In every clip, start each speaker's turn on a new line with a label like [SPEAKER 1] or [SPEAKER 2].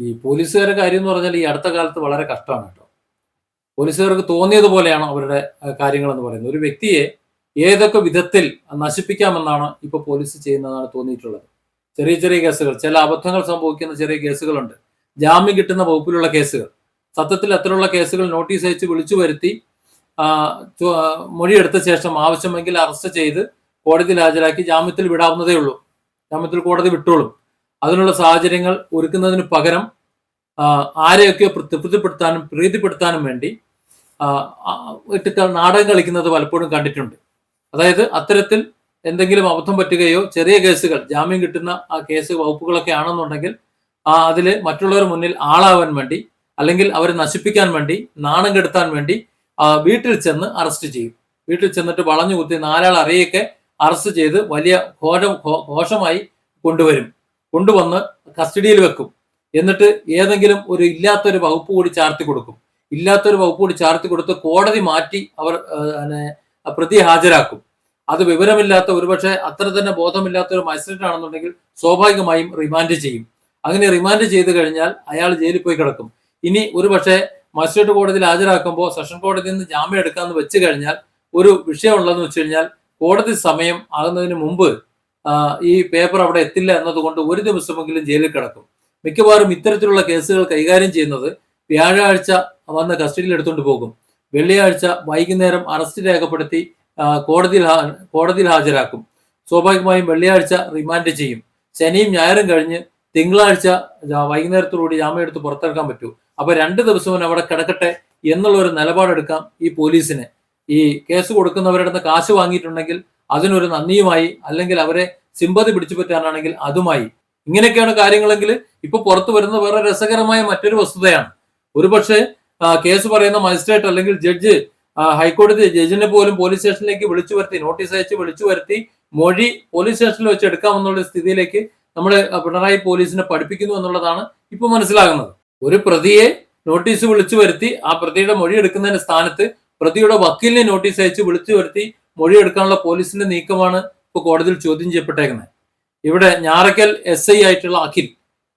[SPEAKER 1] ഈ പോലീസുകാരുടെ കാര്യം എന്ന് പറഞ്ഞാൽ ഈ അടുത്ത കാലത്ത് വളരെ കഷ്ടമാണ് കേട്ടോ. പോലീസുകാർക്ക് തോന്നിയതുപോലെയാണ് അവരുടെ കാര്യങ്ങൾ എന്ന് പറയുന്നത്. ഒരു വ്യക്തിയെ ഏതൊക്കെ വിധത്തിൽ നശിപ്പിക്കാമെന്നാണ് ഇപ്പൊ പോലീസ് ചെയ്യുന്നതാണ് തോന്നിയിട്ടുള്ളത്. ചെറിയ ചെറിയ കേസുകൾ ചില അബദ്ധങ്ങൾ സംഭവിക്കുന്ന ചെറിയ കേസുകളുണ്ട്. ജാമ്യം കിട്ടുന്ന വകുപ്പിലുള്ള കേസുകൾ. സത്യത്തിൽ അത്തരമുള്ള കേസുകൾ നോട്ടീസ് അയച്ച് വിളിച്ചു വരുത്തി മൊഴിയെടുത്ത ശേഷം ആവശ്യമെങ്കിൽ അറസ്റ്റ് ചെയ്ത് കോടതിയിൽ ഹാജരാക്കി ജാമ്യത്തിൽ വിടാവുന്നതേ ഉള്ളൂ. ജാമ്യത്തിൽ കോടതി വിട്ടോളും. അതിനുള്ള സാഹചര്യങ്ങൾ ഒരുക്കുന്നതിന് പകരം ആരെയൊക്കെ തൃപ്തിപ്പെടുത്താനും പ്രീതിപ്പെടുത്താനും വേണ്ടി ഇട്ട് നാടകം കളിക്കുന്നത് പലപ്പോഴും കണ്ടിട്ടുണ്ട്. അതായത് അത്തരത്തിൽ എന്തെങ്കിലും അബദ്ധം പറ്റുകയോ ചെറിയ കേസുകൾ ജാമ്യം കിട്ടുന്ന ആ കേസ് വകുപ്പുകളൊക്കെ ആണെന്നുണ്ടെങ്കിൽ ആ അതിൽ മറ്റുള്ളവർ മുന്നിൽ ആളാവാൻ വേണ്ടി അല്ലെങ്കിൽ അവരെ നശിപ്പിക്കാൻ വേണ്ടി നാണം കെടുത്താൻ വേണ്ടി വീട്ടിൽ ചെന്ന് അറസ്റ്റ് ചെയ്യും. വീട്ടിൽ ചെന്നിട്ട് വളഞ്ഞു കുത്തി നാലാൾ അറിയൊക്കെ അറസ്റ്റ് ചെയ്ത് വലിയ ഘോഷം ഘോഷമായി കൊണ്ടുവരും. കൊണ്ടുവന്ന് കസ്റ്റഡിയിൽ വെക്കും. എന്നിട്ട് ഏതെങ്കിലും ഒരു ഇല്ലാത്തൊരു വകുപ്പ് കൂടി ചാർത്തി കൊടുക്കും. ഇല്ലാത്തൊരു വകുപ്പ് കൂടി ചാർത്തി കൊടുത്ത് കോടതി മാറ്റി അവർ പ്രതി ഹാജരാക്കും. അത് വിവരമില്ലാത്ത ഒരുപക്ഷെ അത്ര തന്നെ ബോധമില്ലാത്ത ഒരു മജിസ്ട്രേറ്റ് ആണെന്നുണ്ടെങ്കിൽ സ്വാഭാവികമായും റിമാൻഡ് ചെയ്യും. അങ്ങനെ റിമാൻഡ് ചെയ്ത് കഴിഞ്ഞാൽ അയാൾ ജയിലിൽ പോയി കിടക്കും. ഇനി ഒരുപക്ഷെ മജിസ്ട്രേറ്റ് കോടതിയിൽ ഹാജരാക്കുമ്പോൾ സെഷൻ കോടതിയിൽ നിന്ന് ജാമ്യം എടുക്കാമെന്ന് വെച്ച് കഴിഞ്ഞാൽ ഒരു വിഷയം ഉള്ളതെന്ന് വെച്ച് കഴിഞ്ഞാൽ കോടതി സമയം ആകുന്നതിന് മുമ്പ് ഈ പേപ്പർ അവിടെ എത്തില്ല എന്നതുകൊണ്ട് ഒരു ദിവസമെങ്കിലും ജയിലിൽ കിടക്കും. മിക്കവാറും ഇത്തരത്തിലുള്ള കേസുകൾ കൈകാര്യം ചെയ്യുന്നത് വ്യാഴാഴ്ച വന്ന് കസ്റ്റഡിയിൽ എടുത്തുകൊണ്ട് പോകും. വെള്ളിയാഴ്ച വൈകുന്നേരം അറസ്റ്റ് രേഖപ്പെടുത്തി കോടതിയിൽ കോടതിയിൽ ഹാജരാക്കും. സ്വാഭാവികമായും വെള്ളിയാഴ്ച റിമാൻഡ് ചെയ്യും. ശനിയും ഞായറും കഴിഞ്ഞ് തിങ്കളാഴ്ച വൈകുന്നേരത്തോടുകൂടി ജാമ്യം എടുത്ത് പുറത്തിറക്കാൻ പറ്റൂ. അപ്പൊ രണ്ട് ദിവസവും അവിടെ കിടക്കട്ടെ എന്നുള്ള ഒരു നിലപാടെടുക്കാം ഈ പോലീസിന്. ഈ കേസ് കൊടുക്കുന്നവരുടെ കാശ് വാങ്ങിയിട്ടുണ്ടെങ്കിൽ അതിനൊരു നന്ദിയുമായി അല്ലെങ്കിൽ അവരെ സിമ്പതി പിടിച്ചു പറ്റാനാണെങ്കിൽ അതുമായി. ഇങ്ങനെയൊക്കെയാണ് കാര്യങ്ങളെങ്കിൽ ഇപ്പൊ പുറത്തു വരുന്ന വേറെ രസകരമായ മറ്റൊരു വസ്തുതയാണ്. ഒരുപക്ഷെ കേസ് പറയുന്ന മജിസ്ട്രേറ്റ് അല്ലെങ്കിൽ ജഡ്ജ് ഹൈക്കോടതി ജഡ്ജിനെ പോലും പോലീസ് സ്റ്റേഷനിലേക്ക് വിളിച്ചു വരുത്തി നോട്ടീസ് അയച്ച് വിളിച്ചു വരുത്തി മൊഴി പോലീസ് സ്റ്റേഷനിൽ വെച്ച് എടുക്കാമെന്നുള്ള സ്ഥിതിയിലേക്ക് നമ്മുടെ പിണറായി പോലീസിനെ പഠിപ്പിക്കുന്നു എന്നുള്ളതാണ് ഇപ്പൊ മനസ്സിലാകുന്നത്. ഒരു പ്രതിയെ നോട്ടീസ് വിളിച്ചു വരുത്തി ആ പ്രതിയുടെ മൊഴി എടുക്കുന്നതിന്റെ സ്ഥാനത്ത് പ്രതിയുടെ വക്കീലിനെ നോട്ടീസ് അയച്ച് വിളിച്ചു വരുത്തി മൊഴി എടുക്കാനുള്ള പോലീസിന്റെ നീക്കമാണ് ഇപ്പോൾ കോടതിയിൽ ചോദ്യം ചെയ്യപ്പെട്ടേക്കുന്നത്. ഇവിടെ ഞാറക്കൽ എസ് ഐ ആയിട്ടുള്ള അഖിൽ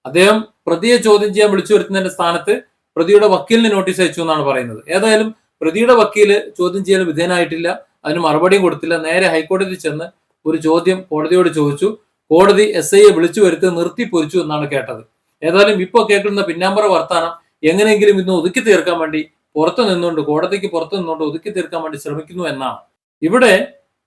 [SPEAKER 1] അദ്ദേഹം പ്രതിയെ ചോദ്യം ചെയ്യാൻ വിളിച്ചു വരുത്തുന്നതിന്റെ സ്ഥാനത്ത് പ്രതിയുടെ വക്കീലിന് നോട്ടീസ് അയച്ചു എന്നാണ് പറയുന്നത്. ഏതായാലും പ്രതിയുടെ വക്കീൽ ചോദ്യം ചെയ്യാൻ വിധേയനായിട്ടില്ല അതിന് മറുപടിയും കൊടുത്തില്ല. നേരെ ഹൈക്കോടതിയിൽ ചെന്ന് ഒരു ചോദ്യം കോടതിയോട് ചോദിച്ചു. കോടതി എസ് ഐയെ വിളിച്ചു വരുത്തി നിർത്തി പൊരിച്ചു എന്നാണ് കേട്ടത്. ഏതായാലും ഇപ്പോൾ കേൾക്കുന്ന പിന്നാമ്പറ വർത്താനം എങ്ങനെയെങ്കിലും ഇന്ന് ഒതുക്കി തീർക്കാൻ വേണ്ടി പുറത്തു നിന്നുകൊണ്ട് കോടതിക്ക് പുറത്തു നിന്നുകൊണ്ട് ഒതുക്കി തീർക്കാൻ വേണ്ടി ശ്രമിക്കുന്നു എന്നാണ്. ഇവിടെ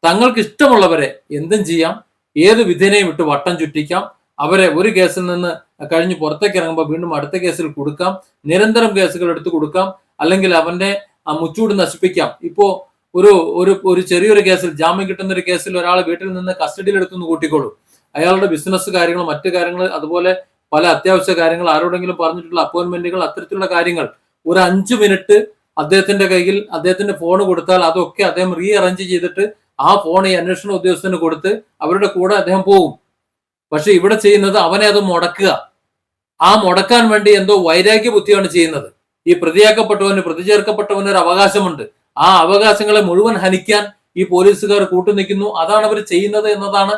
[SPEAKER 1] തങ്ങൾക്ക് ഇഷ്ടമുള്ളവരെ എന്തും ചെയ്യാം. ഏത് വിധേനയും ഇട്ട് വട്ടം ചുറ്റിക്കാം. അവരെ ഒരു കേസിൽ നിന്ന് കഴിഞ്ഞ് പുറത്തേക്ക് ഇറങ്ങുമ്പോൾ വീണ്ടും അടുത്ത കേസിൽ കൊടുക്കാം. നിരന്തരം കേസുകൾ എടുത്തു കൊടുക്കാം. അല്ലെങ്കിൽ അവന്റെ മുച്ചൂട് നശിപ്പിക്കാം. ഇപ്പോ ഒരു ഒരു ഒരു ചെറിയൊരു കേസിൽ ജാമ്യം കിട്ടുന്ന ഒരു കേസിൽ ഒരാൾ വീട്ടിൽ നിന്ന് കസ്റ്റഡിയിൽ എടുത്തുനിന്ന് കൂട്ടിക്കോളൂ അയാളുടെ ബിസിനസ് കാര്യങ്ങൾ മറ്റു കാര്യങ്ങൾ അതുപോലെ പല അത്യാവശ്യ കാര്യങ്ങൾ ആരോടെങ്കിലും പറഞ്ഞിട്ടുള്ള അപ്പോയിന്റ്മെന്റുകൾ അത്തരത്തിലുള്ള കാര്യങ്ങൾ ഒരു അഞ്ചു മിനിറ്റ് അദ്ദേഹത്തിന്റെ കയ്യിൽ അദ്ദേഹത്തിന്റെ ഫോൺ കൊടുത്താൽ അതൊക്കെ അദ്ദേഹം റീ അറേഞ്ച് ചെയ്തിട്ട് ആ ഫോൺ ഈ അന്വേഷണ ഉദ്യോഗസ്ഥന് കൊടുത്ത് അവരുടെ കൂടെ അദ്ദേഹം പോകും പക്ഷെ ഇവിടെ ചെയ്യുന്നത് അവനെ അത് മുടക്കുക. ആ മുടക്കാൻ വേണ്ടി എന്തോ വൈരാഗ്യ ബുദ്ധിയാണ് ചെയ്യുന്നത്. ഈ പ്രതിയാക്കപ്പെട്ടവന് പ്രതി ചേർക്കപ്പെട്ടവന് ഒരു അവകാശമുണ്ട്. ആ അവകാശങ്ങളെ മുഴുവൻ ഹനിക്കാൻ ഈ പോലീസുകാർ കൂട്ടുനിൽക്കുന്നു അതാണ് അവർ ചെയ്യുന്നത് എന്നതാണ്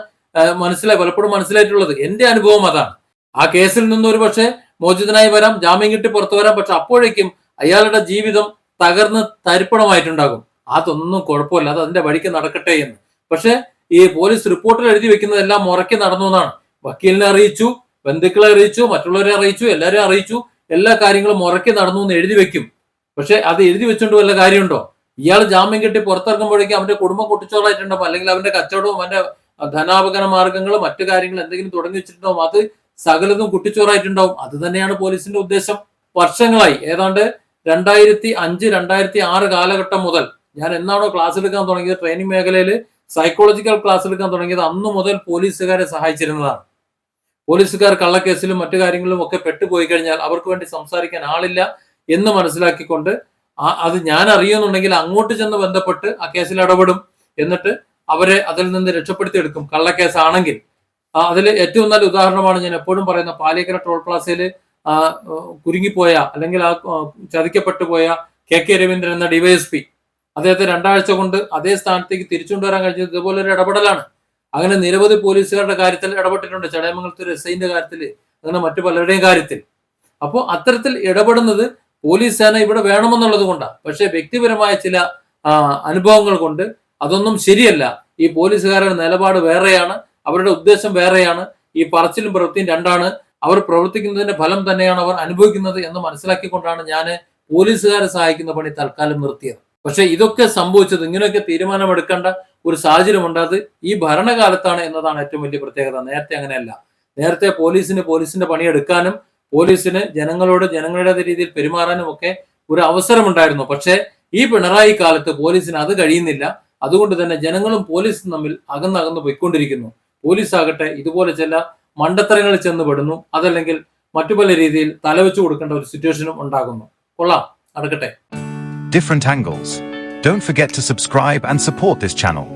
[SPEAKER 1] മനസ്സിലായി പലപ്പോഴും മനസ്സിലായിട്ടുള്ളത്. എന്റെ അനുഭവം അതാണ്. ആ കേസിൽ നിന്ന് ഒരു പക്ഷേ മോചിതനായി വരാം ജാമ്യം കിട്ടി പുറത്തു വരാം. പക്ഷെ അപ്പോഴേക്കും അയാളുടെ ജീവിതം തകർന്ന് തരിപ്പണമായിട്ടുണ്ടാകും. അതൊന്നും കുഴപ്പമില്ല. അത് അതിന്റെ വഴിക്ക് നടക്കട്ടെ എന്ന്. പക്ഷെ ഈ പോലീസ് റിപ്പോർട്ടിൽ എഴുതി വെക്കുന്നതെല്ലാം മുറയ്ക്ക് നടന്നു എന്നാണ്. വക്കീലിനെ അറിയിച്ചു ബന്ധുക്കളെ അറിയിച്ചു മറ്റുള്ളവരെ അറിയിച്ചു എല്ലാവരെയും അറിയിച്ചു. എല്ലാ കാര്യങ്ങളും മുറയ്ക്ക് നടന്നു എന്ന് എഴുതി വെക്കും. പക്ഷെ അത് എഴുതി വെച്ചുകൊണ്ട് വല്ല കാര്യമുണ്ടോ? ഇയാൾ ജാമ്യം കിട്ടി പുറത്തിറങ്ങുമ്പോഴേക്കും അവന്റെ കുടുംബം കുട്ടിച്ചോറായിട്ടുണ്ടാവും. അല്ലെങ്കിൽ അവന്റെ കച്ചവടവും അവന്റെ ധനാപകന മാർഗങ്ങളും മറ്റു കാര്യങ്ങളും എന്തെങ്കിലും തുടങ്ങി വെച്ചിട്ടുണ്ടാവും. അത് സകലതും കുട്ടിച്ചോറായിട്ടുണ്ടാവും. അത് തന്നെയാണ് പോലീസിന്റെ ഉദ്ദേശം. വർഷങ്ങളായി. ഏതാണ്ട് രണ്ടായിരത്തി അഞ്ച് രണ്ടായിരത്തി ആറ് കാലഘട്ടം മുതൽ ഞാൻ എന്നാണോ ക്ലാസ് എടുക്കാൻ തുടങ്ങിയത്? ട്രെയിനിങ് മേഖലയിൽ സൈക്കോളജിക്കൽ ക്ലാസ് എടുക്കാൻ തുടങ്ങിയത് അന്നു മുതൽ പോലീസുകാരെ സഹായിച്ചിരുന്നതാണ്. പോലീസുകാർ കള്ളക്കേസിലും മറ്റു കാര്യങ്ങളിലും ഒക്കെ പെട്ടുപോയി കഴിഞ്ഞാൽ അവർക്ക് വേണ്ടി സംസാരിക്കാൻ ആളില്ല എന്ന് മനസ്സിലാക്കിക്കൊണ്ട് അത് ഞാൻ അറിയുന്നുണ്ടെങ്കിൽ അങ്ങോട്ട് ചെന്ന് ബന്ധപ്പെട്ട് ആ കേസിൽ ഇടപെടും എന്നിട്ട് അവരെ അതിൽ നിന്ന് രക്ഷപ്പെടുത്തിയെടുക്കും കള്ളക്കേസാണെങ്കിൽ. അതിൽ ഏറ്റവും നല്ല ഉദാഹരണമാണ് ഞാൻ എപ്പോഴും പറയുന്ന പാലിയക്കര ടോൾ പ്ലാസയിൽ കുരുങ്ങിപ്പോയ അല്ലെങ്കിൽ ആ ആ, ചതിക്കപ്പെട്ടു പോയ കെ കെ രവീന്ദ്രൻ എന്ന ഡിവൈഎസ്പി അദ്ദേഹത്തെ രണ്ടാഴ്ച കൊണ്ട് അതേ സ്ഥാനത്തേക്ക് തിരിച്ചുകൊണ്ടുവരാൻ കഴിഞ്ഞത് ഇതുപോലെ ഒരു ഇടപെടലാണ്. അങ്ങനെ നിരവധി പോലീസുകാരുടെ കാര്യത്തിൽ ഇടപെട്ടിട്ടുണ്ട്. ചടയമംഗലത്തിൽ എസ് ഐന്റെ കാര്യത്തിൽ അങ്ങനെ മറ്റു പലരുടെയും കാര്യത്തിൽ. അപ്പോൾ അത്തരത്തിൽ ഇടപെടുന്നത് പോലീസ് സേന ഇവിടെ വേണമെന്നുള്ളത് കൊണ്ടാണ്. പക്ഷേ വ്യക്തിപരമായ ചില അനുഭവങ്ങൾ കൊണ്ട് അതൊന്നും ശരിയല്ല. ഈ പോലീസുകാരുടെ നിലപാട് വേറെയാണ്. അവരുടെ ഉദ്ദേശം വേറെയാണ്. ഈ പറച്ചിലും പ്രവൃത്തിയും രണ്ടാണ്. അവർ പ്രവർത്തിക്കുന്നതിന്റെ ഫലം തന്നെയാണ് അവർ അനുഭവിക്കുന്നത് എന്ന് മനസ്സിലാക്കിക്കൊണ്ടാണ് ഞാൻ പോലീസുകാരെ സഹായിക്കുന്ന പണി തൽക്കാലം നിർത്തിയത്. പക്ഷെ ഇതൊക്കെ സംഭവിച്ചത് ഇങ്ങനെയൊക്കെ തീരുമാനമെടുക്കേണ്ട ഒരു സാഹചര്യം ഉണ്ടായത് ഈ ഭരണകാലത്താണ് എന്നതാണ് ഏറ്റവും വലിയ പ്രത്യേകത. നേരത്തെ അങ്ങനെയല്ല. നേരത്തെ പോലീസിന് പോലീസിന്റെ പണിയെടുക്കാനും പോലീസിന് ജനങ്ങളോട് ജനങ്ങളുടേത് രീതിയിൽ പെരുമാറാനും ഒക്കെ ഒരു അവസരമുണ്ടായിരുന്നു. പക്ഷേ ഈ പിണറായി കാലത്ത് പോലീസിന് അത് കഴിയുന്നില്ല. അതുകൊണ്ട് തന്നെ ജനങ്ങളും പോലീസും തമ്മിൽ അകന്നകന്ന് പോയിക്കൊണ്ടിരിക്കുന്നു. പോലീസ് ആകട്ടെ ഇതുപോലെ ചില മണ്ടത്തരങ്ങളിൽ ചെന്ന് പെടുന്നു അതല്ലെങ്കിൽ മറ്റു പല രീതിയിൽ തലവെച്ചു കൊടുക്കേണ്ട ഒരു സിറ്റുവേഷനും ഉണ്ടാകുന്നു കൊള്ളാം നടക്കട്ടെ
[SPEAKER 2] different angles. Don't forget to subscribe and support this channel.